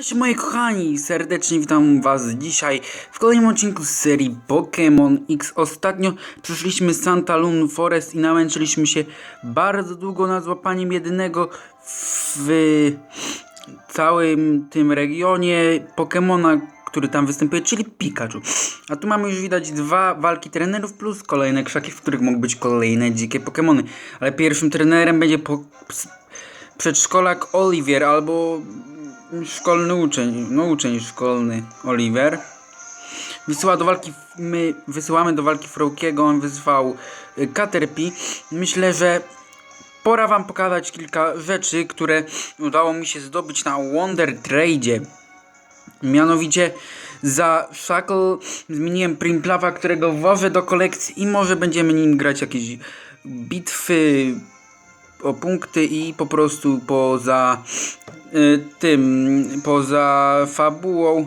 Cześć moi kochani, serdecznie witam was dzisiaj w kolejnym odcinku z serii Pokémon X. Ostatnio przeszliśmy Santa Lun Forest i namęczyliśmy się bardzo długo nad złapaniem jedynego w całym tym regionie Pokémona, który tam występuje, czyli Pikachu. A tu mamy już widać dwa walki trenerów plus kolejne krzaki, w których mogą być kolejne dzikie Pokémony. Ale pierwszym trenerem będzie po przedszkolak Olivier albo szkolny uczeń, no uczeń szkolny Oliver. Wysyła do walki, my wysyłamy do walki Frokiego, on wyzwał y, Caterpie. Myślę, że pora wam pokazać kilka rzeczy, które udało mi się zdobyć na Wonder Trade. Mianowicie za Shackle zmieniłem Primplawa, którego włożę do kolekcji i może będziemy nim grać jakieś bitwy o punkty i po prostu poza y, tym, poza fabułą,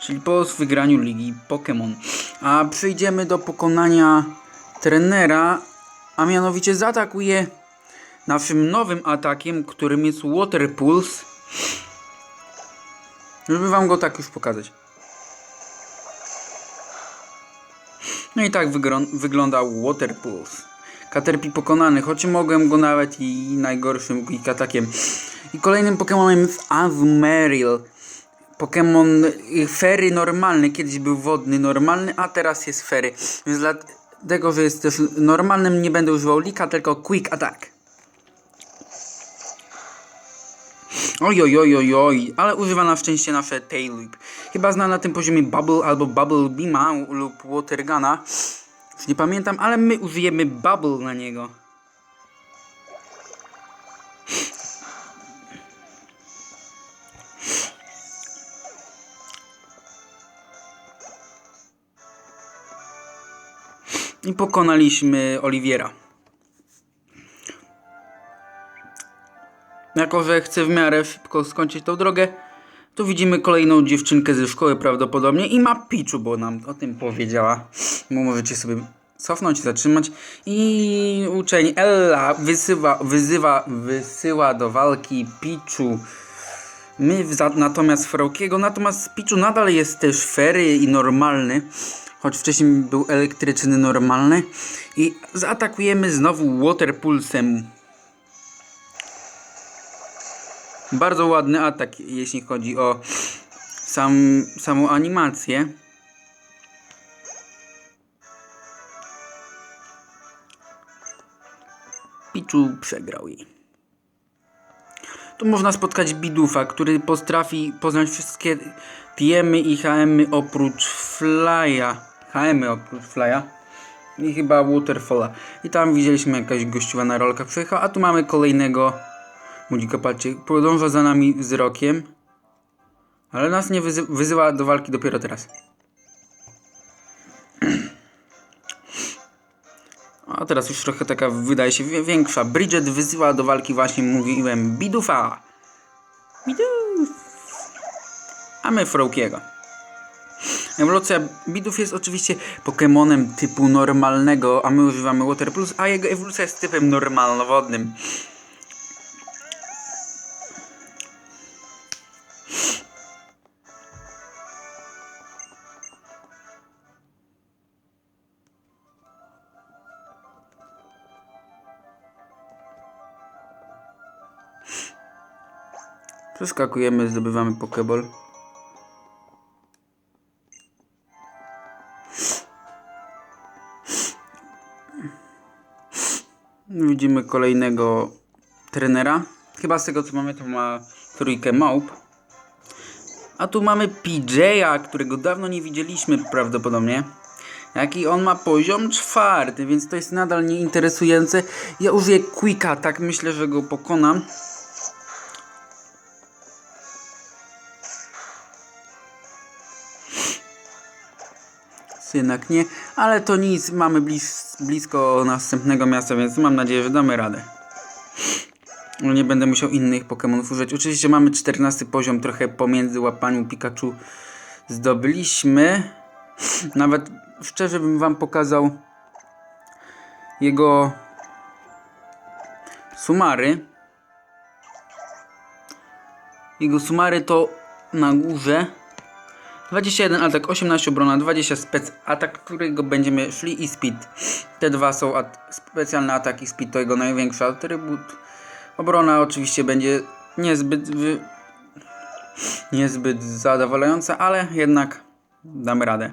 czyli po wygraniu ligi Pokémon. A przejdziemy do pokonania trenera, a mianowicie zaatakuje naszym nowym atakiem, którym jest Water Pulse. Żeby wam go tak już pokazać. No i tak wygląda Water Pulse. Caterpie pokonany, choć mogłem go nawet i najgorszym quick atakiem. I kolejnym Pokémonem jest Azumarill. Pokémon y, fery normalny, kiedyś był wodny normalny, a teraz jest fery. Więc dlatego, że jest też normalnym, nie będę używał Lika, tylko Quick Attack. Oj, oj, oj, oj, oj, ale używa na szczęście nasze Tail Whip. Chyba zna na tym poziomie Bubble albo Bubble Beama lub Watergana. Już nie pamiętam, ale my użyjemy Bubble na niego. I pokonaliśmy Oliwiera. Jako, że chcę w miarę szybko skończyć tą drogę, to widzimy kolejną dziewczynkę ze szkoły prawdopodobnie i ma Pichu, bo nam o tym powiedziała. Bo możecie sobie cofnąć, zatrzymać. I uczeń Ella wysyła, wyzywa, wysyła do walki Pichu. My za, natomiast Fraukiego, natomiast Pichu nadal jest też fery i normalny. Choć wcześniej był elektryczny normalny. I zaatakujemy znowu Water Pulsem. Bardzo ładny atak, jeśli chodzi o sam, samą animację. Pichu przegrał jej. Tu można spotkać Bidufa, który potrafi poznać wszystkie TM i HM oprócz Flya. HM oprócz Flya. I chyba Waterfalla. I tam widzieliśmy jakaś gościuwa na rolkach przejechała, a tu mamy kolejnego Mudzika, patrzcie, podąża za nami wzrokiem. Ale nas nie wyzy wyzywa do walki dopiero teraz. A teraz już trochę taka wydaje się większa. Bridget wyzywa do walki właśnie, mówiłem, Bidufa. Biduf. A my Frokiego. Ewolucja Biduf jest oczywiście Pokemonem typu normalnego, a my używamy Water Plus, a jego ewolucja jest typem normalnowodnym. Przeskakujemy, zdobywamy Pokeball. Widzimy kolejnego trenera. Chyba z tego co mamy to ma trójkę małp. A tu mamy PJ'a, którego dawno nie widzieliśmy prawdopodobnie. Jaki on ma poziom czwarty, więc to jest nadal nieinteresujące. Ja użyję Quicka, tak myślę, że go pokonam. Jednak nie, ale to nic, mamy blis blisko następnego miasta, więc mam nadzieję, że damy radę. No nie będę musiał innych Pokémonów użyć. Oczywiście mamy 14 poziom, trochę pomiędzy łapaniu Pikachu zdobyliśmy. Nawet szczerze bym wam pokazał jego sumary. Jego sumary to na górze 21 atak, 18 obrona, 20 spec atak, którego będziemy szli i speed. Te dwa są at specjalny atak i speed to jego największy atrybut. Obrona oczywiście będzie niezbyt wy... niezbyt zadowalająca, ale jednak damy radę.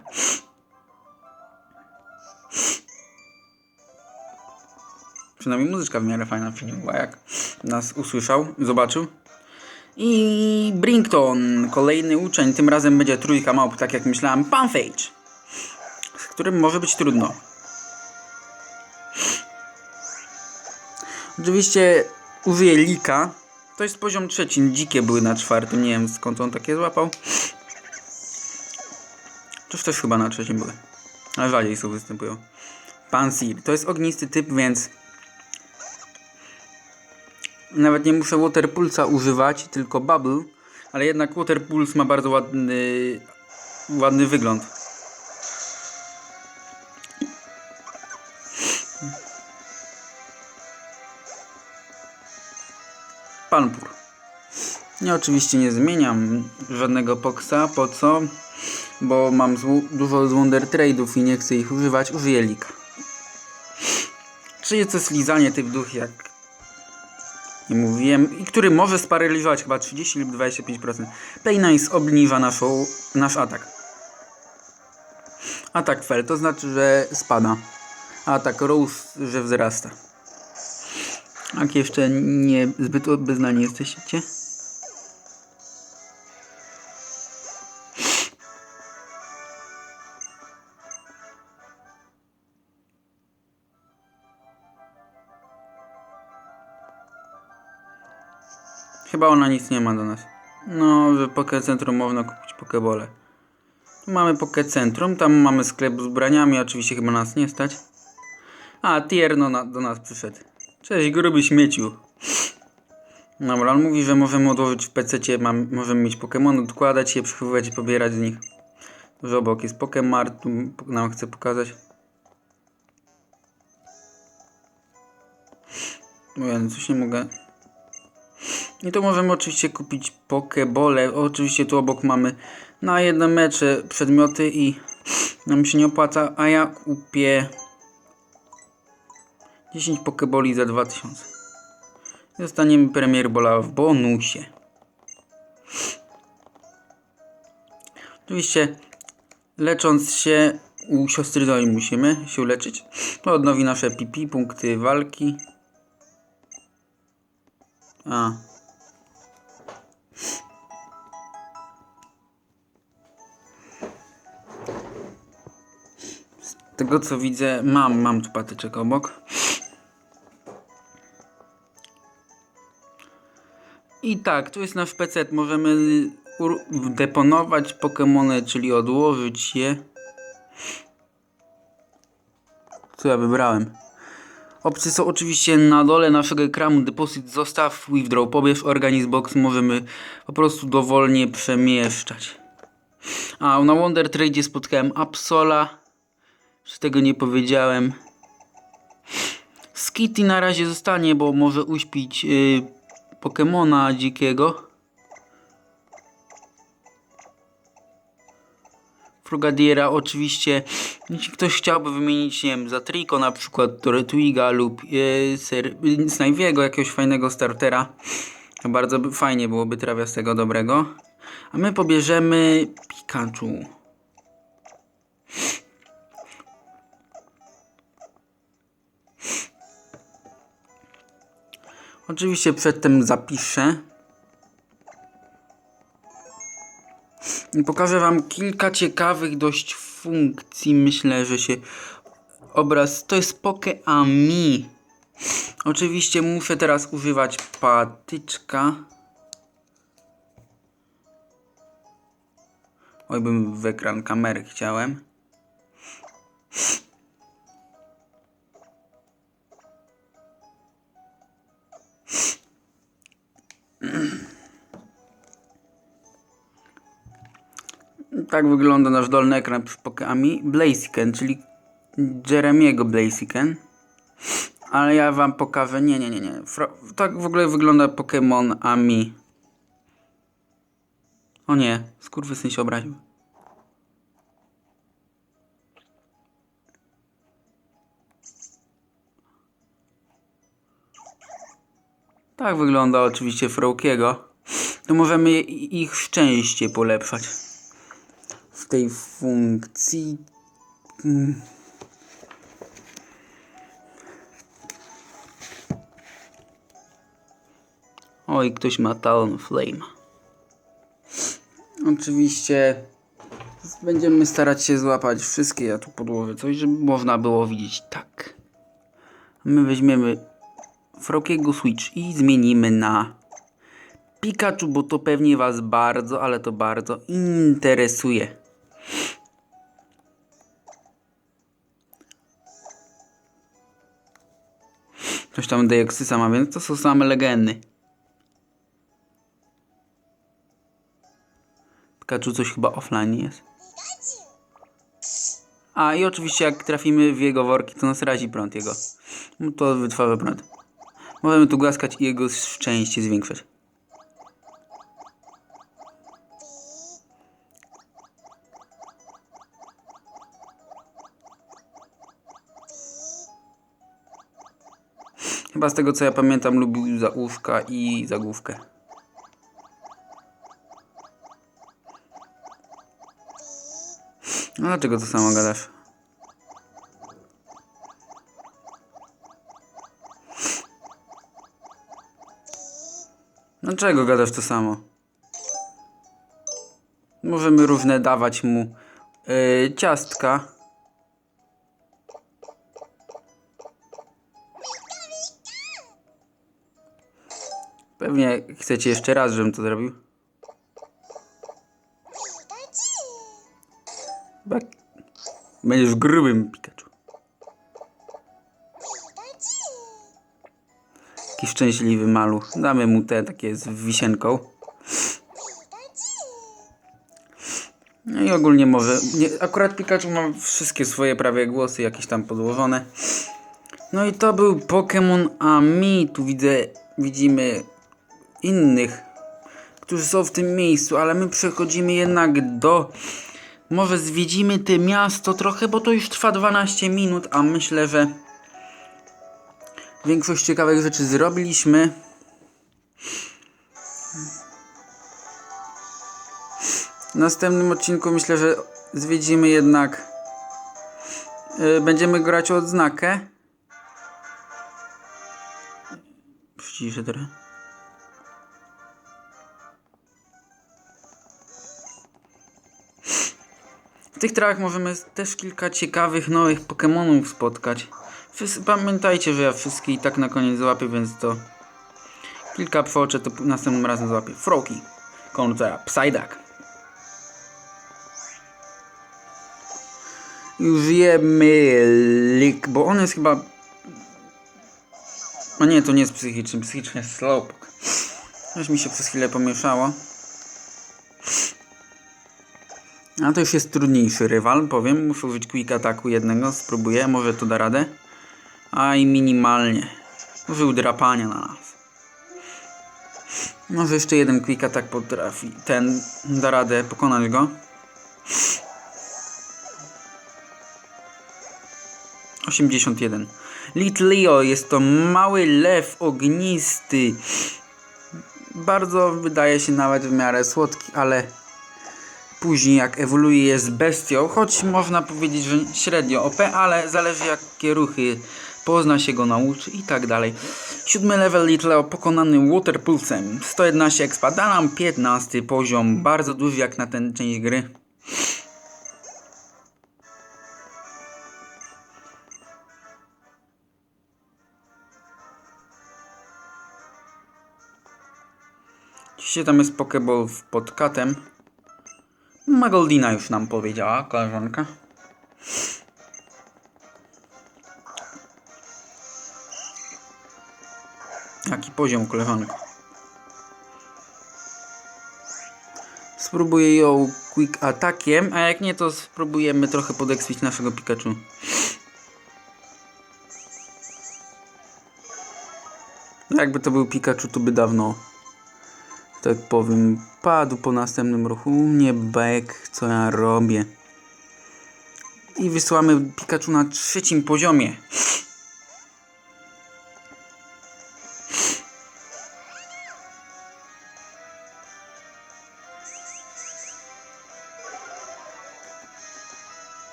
Przynajmniej muzyczka w miarę fajna w filmie jak nas usłyszał, zobaczył. I Brinkton, kolejny uczeń, tym razem będzie trójka małp, tak jak myślałem, Panfage, z którym może być trudno. Oczywiście użyję Lika, to jest poziom trzeci, dzikie były na czwartym, nie wiem skąd on takie złapał. Czyż też chyba na trzecim były, ale rzadziej są występują. Pansir, to jest ognisty typ, więc nawet nie muszę Water Pulsa używać, tylko Bubble, ale jednak Water Pulse ma bardzo ładny, ładny wygląd. Panpur. Ja oczywiście nie zmieniam żadnego poksa, po co? Bo mam dużo z Wonder Trade'ów i nie chcę ich używać, użyję Lika. Czyli to jest lizanie typ duch jak mówiłem, i który może sparaliżować chyba 30 lub 25%. Play Nice obniża naszą, nasz atak. Atak fell, to znaczy, że spada. Atak rose, że wzrasta. Jak jeszcze nie zbyt obeznani jesteście? Chyba ona nic nie ma do nas. No, w Poké Centrum można kupić Pokebole. Tu mamy Poké Centrum, tam mamy sklep z ubraniami, oczywiście chyba nas nie stać. A, Tierno na, do nas przyszedł. Cześć, gruby śmieciu. Dobra, on mówi, że możemy odłożyć w PC, mam, możemy mieć Pokémon, odkładać je, przechowywać i pobierać z nich. Że obok jest Pokemart, tu nam chce pokazać. No ja coś nie mogę. I tu możemy oczywiście kupić pokebole. Oczywiście tu obok mamy na jedne mecze przedmioty i nam się nie opłaca, a ja kupię 10 pokeboli za 2000. Dostaniemy premier bola w bonusie. Oczywiście lecząc się u siostry Zoi musimy się leczyć. To odnowi nasze PP, punkty walki. A, tego co widzę, mam, mam tu patyczek obok. I tak, tu jest nasz PC. Możemy deponować Pokémony, czyli odłożyć je. Co ja wybrałem? Opcje są oczywiście na dole naszego ekranu. Deposit zostaw, withdraw, pobierz organizm box. Możemy po prostu dowolnie przemieszczać. A na Wonder Trade spotkałem Absola. Czy tego nie powiedziałem? Skitty na razie zostanie, bo może uśpić yy, Pokemona dzikiego. Frogadiera oczywiście. Jeśli ktoś chciałby wymienić, nie wiem, za Trico na przykład Torretwiga lub yy, jakiegoś fajnego startera. To bardzo by, fajnie byłoby trawiastego dobrego. A my pobierzemy Pikachu. Oczywiście przedtem zapiszę. I pokażę Wam kilka ciekawych dość funkcji. Myślę, że się obraz. To jest Poke Ami. Oczywiście muszę teraz używać patyczka. Oj, bym w ekran kamery chciałem. Tak wygląda nasz dolny ekran przy Pokeami. Blaziken, czyli Jeremiego Blaziken. Ale ja wam pokażę. Nie, nie, nie, nie. Fra tak w ogóle wygląda Pokémon Ami. O nie, skurwysyn się obraził. Tak wygląda oczywiście Frołkiego. To możemy ich szczęście polepszać. W tej funkcji. Oj, ktoś ma Talon Flame. Oczywiście będziemy starać się złapać wszystkie ja tu podłowy, coś, żeby można było widzieć tak. My weźmiemy Frokiego Switch i zmienimy na Pikachu, bo to pewnie was bardzo, ale to bardzo interesuje. Coś tam Deoxysa ma, więc to są same legendy. Pikachu coś chyba offline jest. A i oczywiście jak trafimy w jego worki, to nas razi prąd jego. No to wytrwała prąd. Możemy tu głaskać i jego szczęście zwiększać. Chyba z tego co ja pamiętam lubił za i za główkę. No dlaczego to samo gadasz? Dlaczego gadasz to samo? Możemy różne dawać mu yy, ciastka. Pewnie chcecie jeszcze raz, żebym to zrobił. Będziesz grubym Pikachu. Taki szczęśliwy maluch. Damy mu te takie z wisienką. No i ogólnie może. Nie, akurat Pikachu ma wszystkie swoje prawie głosy jakieś tam podłożone. No i to był Pokémon Ami. Tu widzę, widzimy innych, którzy są w tym miejscu, ale my przechodzimy jednak do. Może zwiedzimy te miasto trochę, bo to już trwa 12 minut, a myślę, że większość ciekawych rzeczy zrobiliśmy. W następnym odcinku myślę, że zwiedzimy jednak. Yy, będziemy grać o odznakę. Przyciszę trochę. W tych trawach możemy też kilka ciekawych nowych Pokémonów spotkać. Pamiętajcie, że ja wszystkie i tak na koniec złapię, więc to kilka przeoczę, to następnym razem złapię. Froki kontra Psyduck. Już jemy lik, bo on jest chyba... A nie, to nie jest psychiczny, psychiczny jest Slowpoke. Już mi się przez chwilę pomieszało. A to już jest trudniejszy rywal, powiem. Muszę użyć quick ataku jednego, spróbuję, może to da radę. A i minimalnie. Użył drapania na nas. Może jeszcze jeden quick atak potrafi. Ten da radę pokonać go. 81. Little Leo jest to mały lew ognisty. Bardzo wydaje się nawet w miarę słodki, ale Później jak ewoluuje jest bestią, choć można powiedzieć, że średnio OP, ale zależy jakie ruchy pozna się go nauczy i tak dalej. Siódmy level Little pokonany Waterpulsem. 111 expa, da nam 15 poziom, bardzo duży jak na ten część gry. Oczywiście tam jest Pokeball w podkatem. Magoldina już nam powiedziała, koleżanka. Jaki poziom, koleżanko? Spróbuję ją quick atakiem, a jak nie, to spróbujemy trochę podekspić naszego Pikachu. Jakby to był Pikachu, to by dawno tak powiem, padł po następnym ruchu. Nie bek, co ja robię. I wysłamy Pikachu na trzecim poziomie.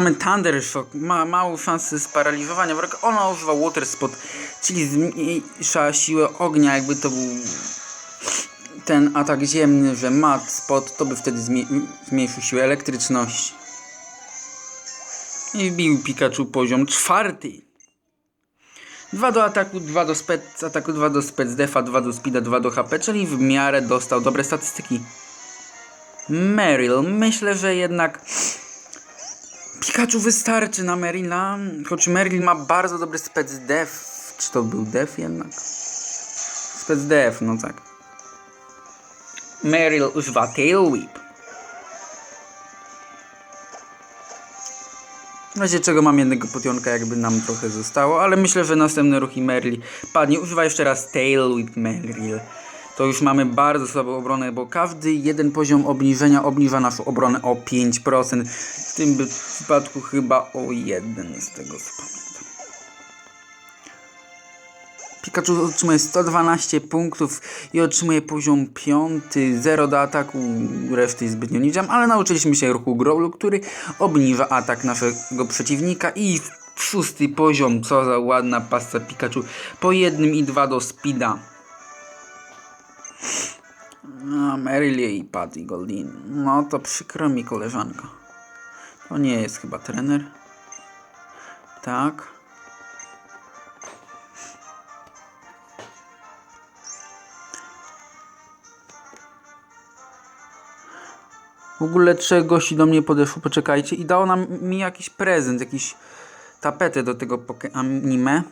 Mamy Thunder Shock, ma małą szansę sparaliżowania wroga. Ona używa Water Spot, czyli zmniejsza siłę ognia, jakby to był ten atak ziemny, że Mat Spot, to by wtedy zmniej zmniejszył siłę elektryczności. I wbił Pikachu poziom czwarty. 2 do ataku, 2 do spec ataku, 2 do spec defa, 2 do speeda, 2 do HP, czyli w miarę dostał dobre statystyki. Meryl, myślę, że jednak Pikachu wystarczy na Merila, choć Meril ma bardzo dobry spec def. Czy to był def jednak? Spec def, no tak. Meryl używa Tail Whip. W razie czego mam jednego potionka, jakby nam trochę zostało, ale myślę, że następny ruch i Merli padnie. Używa jeszcze raz Tail Whip Meril. To już mamy bardzo słabą obronę, bo każdy jeden poziom obniżenia obniża naszą obronę o 5%. W tym przypadku chyba o 1 z tego co pamiętam. Pikachu otrzymuje 112 punktów i otrzymuje poziom 5, 0 do ataku, reszty zbytnio nie ale nauczyliśmy się ruchu Growlu, który obniża atak naszego przeciwnika i szósty poziom, co za ładna pasta Pikachu, po jednym i dwa do speeda. A, Merylie i Patty Goldin. No to przykro mi koleżanko. To nie jest chyba trener. Tak. W ogóle trzech gości do mnie podeszło, poczekajcie, i dało nam mi jakiś prezent, jakiś tapetę do tego anime.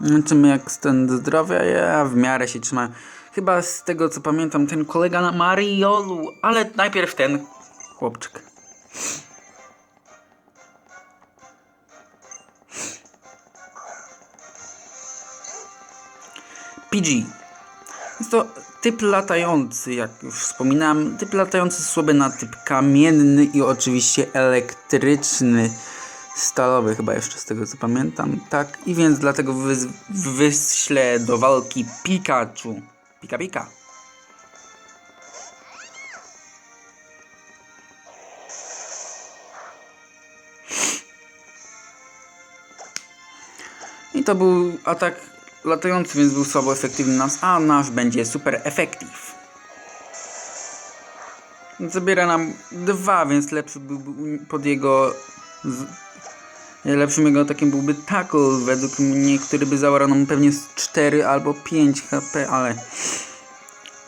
Zobaczymy jak stan zdrowia, ja w miarę się trzymałem. Chyba z tego co pamiętam ten kolega na Mariolu, ale najpierw ten chłopczyk. PG. Jest to typ latający, jak już wspominałem. Typ latający słaby na typ kamienny i oczywiście elektryczny. Stalowy chyba jeszcze z tego co pamiętam. Tak, i więc dlatego wyślę do walki Pikachu. Pika Pika. I to był atak latający, więc był słabo efektywny nas, a nasz będzie super efektyw. Zabiera nam dwa, więc lepszy byłby pod jego... Lepszym jego atakiem byłby tackle, według mnie, który by zaorał nam pewnie z 4 albo 5 HP, ale...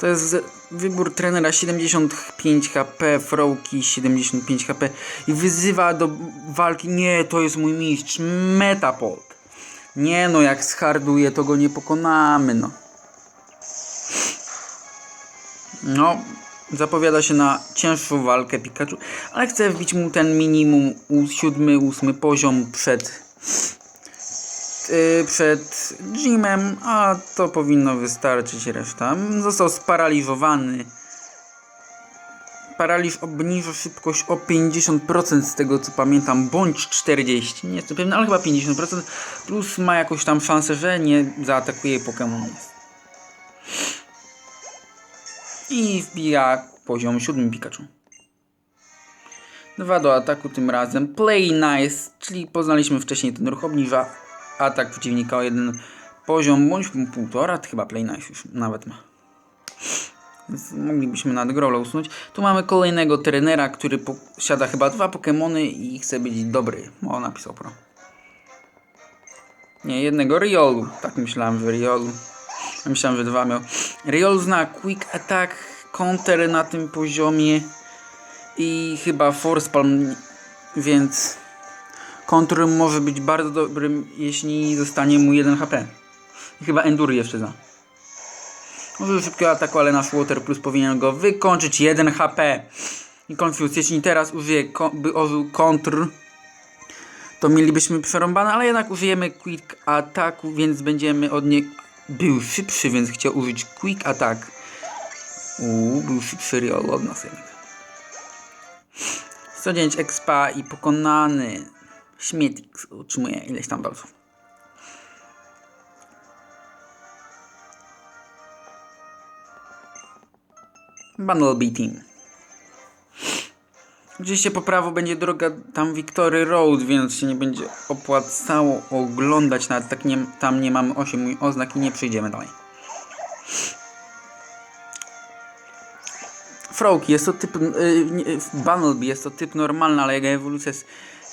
To jest wybór trenera 75 HP, Froki 75 HP i wyzywa do walki, nie, to jest mój mistrz, Metapod. Nie no, jak scharduje, to go nie pokonamy, no. No, zapowiada się na cięższą walkę Pikachu, ale chcę wbić mu ten minimum u siódmy, ósmy poziom przed yy, przed gymem, a to powinno wystarczyć reszta. Został sparaliżowany. Paraliż obniża szybkość o 50% z tego co pamiętam, bądź 40, nie jestem ale chyba 50%, plus ma jakąś tam szansę, że nie zaatakuje Pokémon. I wbija poziom 7 Pikachu. Dwa do ataku tym razem. Play nice, czyli poznaliśmy wcześniej ten ruch, obniża atak przeciwnika o jeden poziom, bądź półtora, to chyba Play nice już nawet ma. Więc moglibyśmy nad Growla usunąć. Tu mamy kolejnego trenera, który posiada chyba dwa Pokémony i chce być dobry. O, napisał pro. Nie, jednego Riolu. Tak myślałem, że Riolu. Myślałem, że dwa miał. Riol zna Quick Attack, Counter na tym poziomie i chyba Force Palm, więc Counter może być bardzo dobrym, jeśli zostanie mu 1 HP. I chyba Endury jeszcze za. Może szybkiego ataku, ale nasz Water Plus powinien go wykończyć 1 HP. I Confuse, jeśli teraz użyje, by użył kontr, to mielibyśmy przerąbane, ale jednak użyjemy Quick Ataku, więc będziemy od nie był szybszy, więc chciał użyć Quick Attack. Uuu, był szybszy Riol od nas jednak. 109 expa i pokonany śmietnik otrzymuje ileś tam dolców. Bumblebee Team. Oczywiście po prawo będzie droga tam Victory Road, więc się nie będzie opłacało oglądać, nawet tak nie, tam nie mamy 8 oznak i nie przejdziemy dalej. Frog jest to typ, yy, Bumblebee jest to typ normalny, ale jego ewolucja jest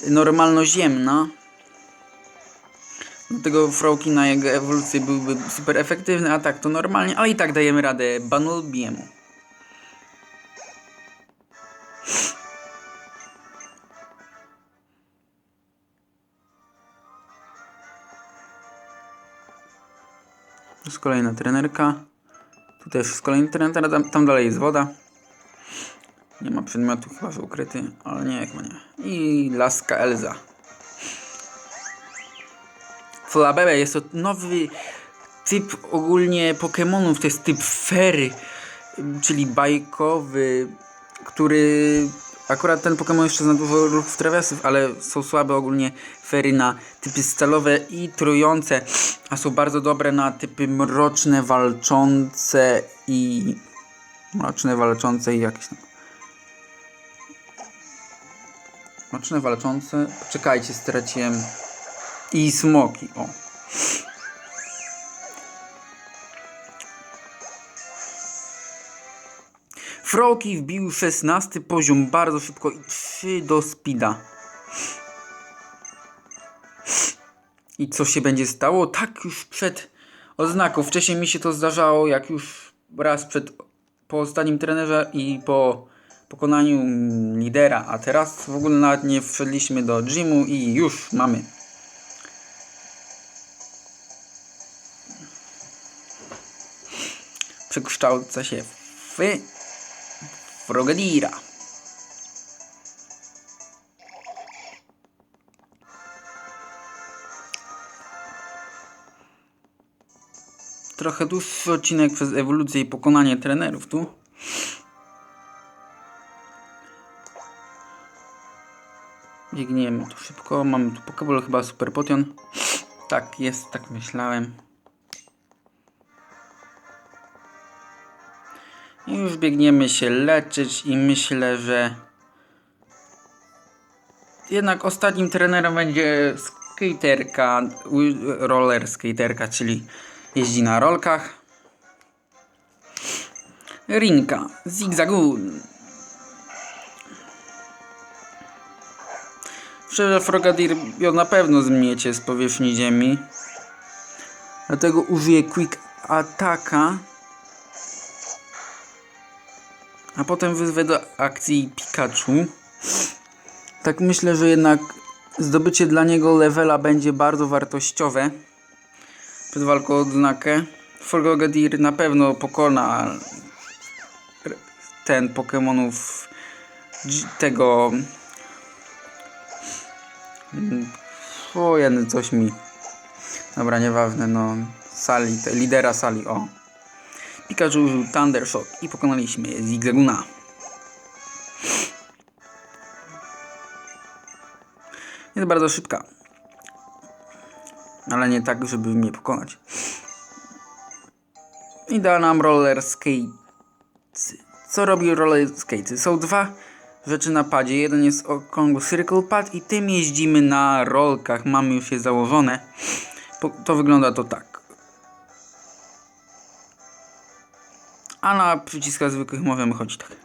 normalnoziemna. Dlatego Froki na jego ewolucję byłby super efektywny, a tak to normalnie, ale i tak dajemy radę Bumblebeemu. Jest kolejna trenerka. Tu też jest kolejny trener, tam, tam dalej jest woda. Nie ma przedmiotu, chyba że ukryty, ale nie, chyba nie. I laska Elza. Flabebe jest to nowy typ ogólnie Pokémonów, to jest typ fery, czyli bajkowy, który akurat ten Pokémon jeszcze zna dużo ruchów trawiasów, ale są słabe ogólnie fery na typy stalowe i trujące, a są bardzo dobre na typy mroczne, walczące i mroczne, walczące i jakieś tam Mroczne, walczące, czekajcie, straciłem i smoki, o. Froki wbił 16 poziom bardzo szybko i 3 do speeda. I co się będzie stało? Tak już przed oznaką. Wcześniej mi się to zdarzało, jak już raz przed po ostatnim trenerze i po pokonaniu lidera, a teraz w ogóle nawet nie wszedliśmy do gymu i już mamy. Przekształca się w Frogadira. Trochę dłuższy odcinek przez ewolucję i pokonanie trenerów tu. Biegniemy tu szybko. Mamy tu Pokéball, chyba Super Potion. Tak, jest, tak myślałem. Już biegniemy się leczyć i myślę, że jednak ostatnim trenerem będzie skaterka, roller skaterka, czyli jeździ na rolkach. Rinka, Zigzagoon. Szczerze, Frogadir ją na pewno zmiecie z powierzchni ziemi. Dlatego użyję Quick Attacka. A potem wyzwę do akcji Pikachu. Tak myślę, że jednak zdobycie dla niego levela będzie bardzo wartościowe. Przed walką o odznakę. Frogadier na pewno pokona ten Pokémonów tego o, jeden coś mi. Dobra, nieważne, no. Sali, lidera sali, o. Pikachu użył Thunder Shock i pokonaliśmy Zigzaguna. Jest bardzo szybka. Ale nie tak, żeby mnie pokonać. I da nam roller skate. Co robi roller skate? Są dwa rzeczy na padzie. Jeden jest okrągły circle pad i tym jeździmy na rolkach. Mamy już je założone. To wygląda to tak. A na przyciskach zwykłych możemy chodzić tak.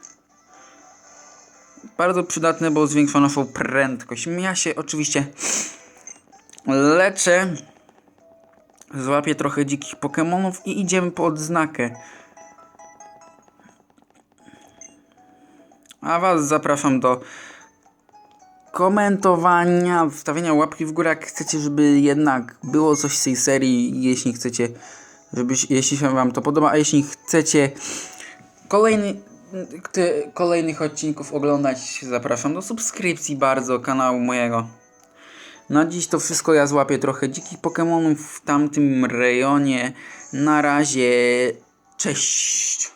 Bardzo przydatne, bo zwiększa naszą prędkość. Ja się oczywiście leczę. Złapię trochę dzikich Pokémonów i idziemy po odznakę. A Was zapraszam do komentowania, wstawienia łapki w górę, jak chcecie, żeby jednak było coś z tej serii, jeśli chcecie, jeśli się Wam to podoba, a jeśli chcecie kolejny, kolejnych odcinków oglądać, zapraszam do subskrypcji bardzo kanału mojego. Na dziś to wszystko. Ja złapię trochę dzikich Pokemonów w tamtym rejonie. Na razie. Cześć.